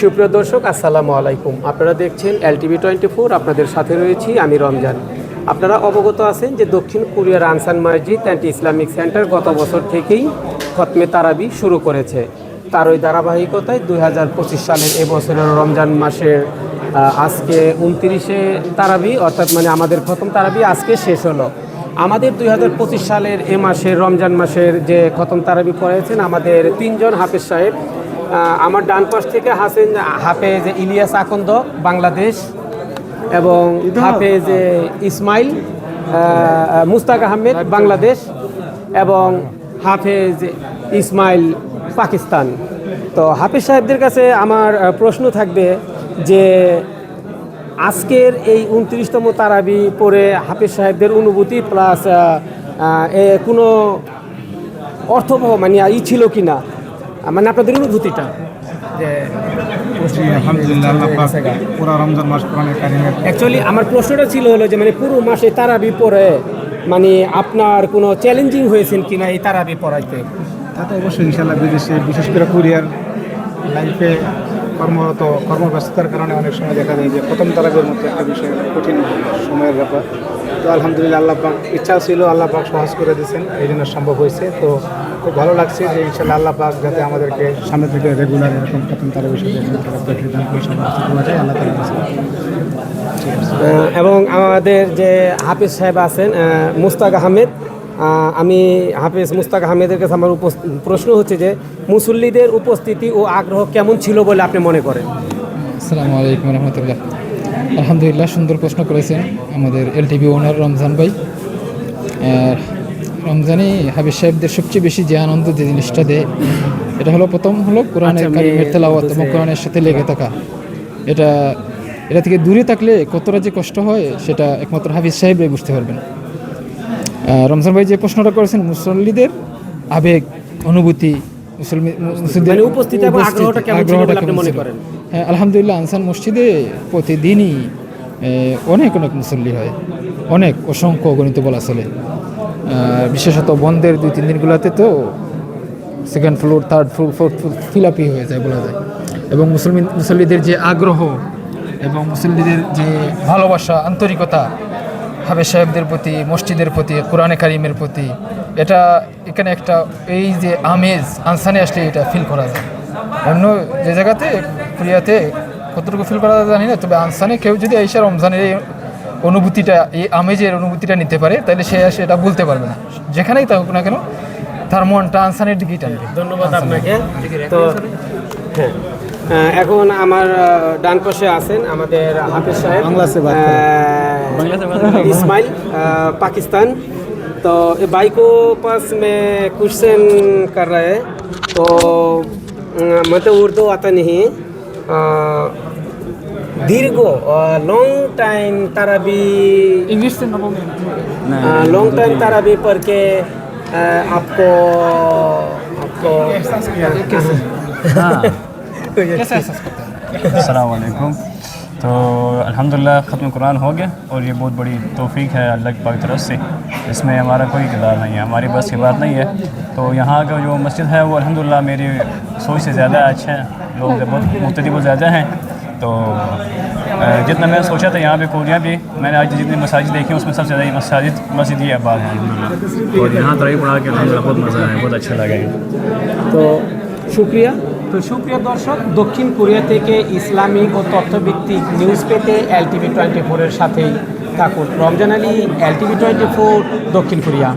সুপ্রিয় দর্শক, আসসালামু আলাইকুম। আপনারা দেখছেন এলটিভি টোয়েন্টি ফোর, আপনাদের সাথে রয়েছি আমি রমজান। আপনারা অবগত আছেন যে দক্ষিণ কোরিয়ার আনসান মসজিদ অ্যান্ড ইসলামিক সেন্টার গত বছর থেকেই খতমে তারাবি শুরু করেছে। তার ওই ধারাবাহিকতায় দুই হাজার পঁচিশ সালের এবছরের রমজান মাসের আজকে উনত্রিশে তারাবি, অর্থাৎ মানে আমাদের খতম তারাবি আজকে শেষ হলো। আমাদের দুই হাজার পঁচিশ সালের এ মাসের রমজান মাসের যে খতম তারাবি পড়েছেন আমাদের তিনজন হাফেজ সাহেব আমার ডান পাশ থেকে হাসেন হাফেজ ইলিয়াস আকন্দ বাংলাদেশ এবং হাফেজ ইসমাইল মুস্তাক আহমেদ বাংলাদেশ এবং হাফেজ ইসমাইল পাকিস্তান। তো হাফেজ সাহেবদের কাছে আমার প্রশ্ন থাকবে যে আজকের এই উনত্রিশতম তারাবি পরে হাফিজ সাহেবদের অনুভূতি প্লাস কোনো অর্থবহ মানে ই ছিল কি না মানে আপনাদের অনুভূতিটা? যে আলহামদুলিল্লাহ আল্লাহ পুরো রমজান মাস অ্যাকচুয়ালি আমার প্রশ্নটা ছিল হলো যে মানে পুরো মাসে তারাবি পরে মানে আপনার কোনো চ্যালেঞ্জিং হয়েছেন কিনা এই তারাবি পড়াইতে? তা তো অবশ্যই ইনশাল্লাহ বিদেশে বিশেষ করে কুরিয়ার লাইফে কর্মরত কর্মব্যস্ততার কারণে অনেক সময় দেখা যায় যে প্রথম তারাবের মতো একটা বিষয় কঠিন সময়ের ব্যাপার। তো আলহামদুলিল্লাহ আল্লাহ পাক ইচ্ছাও ছিল আল্লাহ পাক সহজ করে দিয়েছেন এই জন্য সম্ভব হয়েছে। তো খুব ভালো লাগছে যে ইনশাল্লাহ আল্লাহ পাক যাতে আমাদেরকে সামনে থেকে রেগুলার এরকম প্রথম তালা কাছে এবং আমাদের যে হাফিজ সাহেব আছেন মুস্তাক আহমেদ আহ, আমি হাফিজ মুস্তাক আহমেদের কাছে আমার প্রশ্ন হচ্ছে যে মুসল্লিদের উপস্থিতি ও আগ্রহ কেমন ছিল বলে আপনি মনে করেন? আসসালামু আলাইকুম রহমতুল্লাহ। আলহামদুলিল্লাহ সুন্দর প্রশ্ন করেছেন আমাদের এল এলটিভি ওনার রমজান ভাই। আর রমজানে হাবিজ সাহেবদের সবচেয়ে বেশি যে আনন্দ যে জিনিসটা দেয় এটা হলো প্রথম হলো কোরআনের আচ্ছা, কারিমের তেলাওয়াত এবং কোরআনের সাথে লেগে থাকা। এটা এটা থেকে দূরে থাকলে কতটা যে কষ্ট হয় সেটা একমাত্র হাফিজ সাহেবরাই বুঝতে পারবেন। রমজান ভাই যে প্রশ্নটা করেছেন মুসল্লিদের আবেগ অনুভূতি মানে? হ্যাঁ আলহামদুলিল্লাহ আনসান মসজিদে প্রতিদিনই অনেক অনেক মুসল্লি হয়। অনেক অসংখ্য গণিত বলা চলে। বিশেষত বন্ধের দুই তিন দিনগুলোতে তো second floor third floor fourth floor fill আপই হয়ে যায় বলা যায়। এবং মুসলমান মুসল্লিদের যে আগ্রহ এবং মুসল্লিদের যে ভালোবাসা আন্তরিকতা হাবে সাহেবদের প্রতি মসজিদের প্রতি কোরআনে কারিমের প্রতি এটা এখানে একটা এই যে আমেজ আনসানে আসলে এটা ফিল করা যায়। অন্য যে জায়গাতে কোরিয়াতে কতটুকু ফিল করা যায় জানি না তবে আনসানে কেউ যদি এসে রমজানের এই অনুভূতিটা এই আমেজের অনুভূতিটা নিতে পারে তাহলে সে আসে এটা বলতে পারবে না। যেখানেই থাকুক না কেন তার মনটা আনসানের দিকেই টানবে। ধন্যবাদ আপনাকে। তো হ্যাঁ। এখন আমার আহ, ডান পাশে আছেন আমাদের হাফিজ সাহেব বাংলা से बात अह, इस्माइल अह, पाकिस्तान तो ये भाई को पास में क्वेश्चन कर रहे हैं तो अह, मतलब उर्दू आता नहीं अह, दीर्घ लॉन्ग टाइम ताराबी इंग्लिश से लॉन्ग टाइम ताराबी पढ़ के अह, आपको السلام علیکم۔ تو الحمدللہ ختم قرآن ہو گیا اور یہ بہت بڑی توفیق ہے اللہ کی پاک طرف سے۔ اس میں ہمارا کوئی کردار نہیں ہے ہماری بس کی بات نہیں ہے۔ تو یہاں کا جو مسجد ہے وہ الحمدللہ میری سوچ سے زیادہ اچھا ہے لوگ بہت مختلف و زیادہ ہیں۔ تو جتنا میں نے سوچا تھا یہاں پہ کوریا بھی میں نے آج جتنی مساجد دیکھی اس میں سب سے زیادہ مساجد مسجد یہ آباد ہے الحمد اور یہاں ترائی پڑھا کے بہت مزہ ہے بہت اچھا لگا۔ تو شکریہ۔ তো সুপ্রিয় দর্শক, দক্ষিণ কোরিয়া থেকে ইসলামিক ও তথ্যভিত্তিক নিউজ পেতে এলটিভি টোয়েন্টি ফোরের সাথেই থাকুন। Ramzan Ali LTV twenty four দক্ষিণ কোরিয়া।